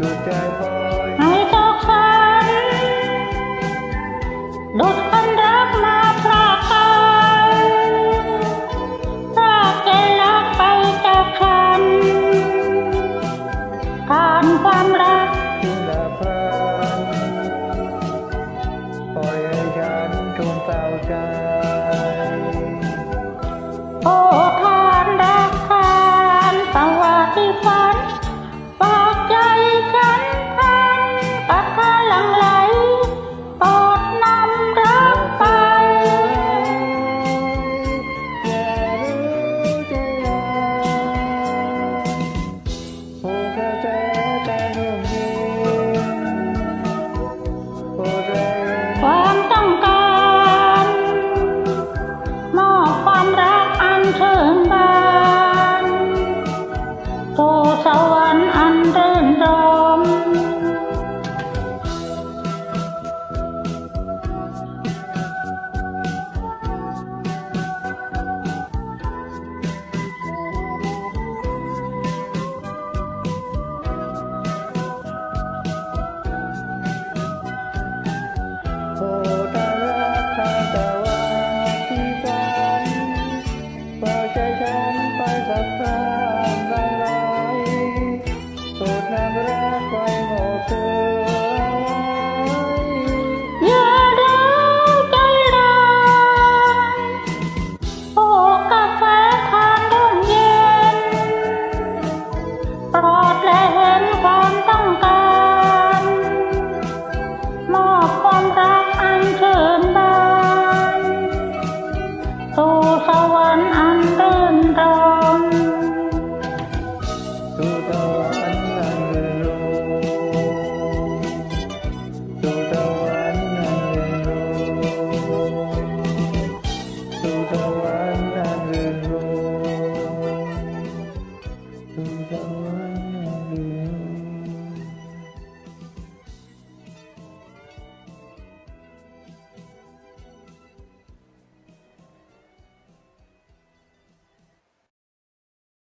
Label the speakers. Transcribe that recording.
Speaker 1: ดูใจบอย
Speaker 2: ให้ตกใจดุด
Speaker 1: ฉันไปสับตาละลายสูดน้ำรักไว้หมดเธอ
Speaker 2: อย่าได้ใจร้ายโอ้กาแฟทานร่มเย็นโปรดและเห็นความต้องการมอบความรักอันเชิญบานสู่สวรรค์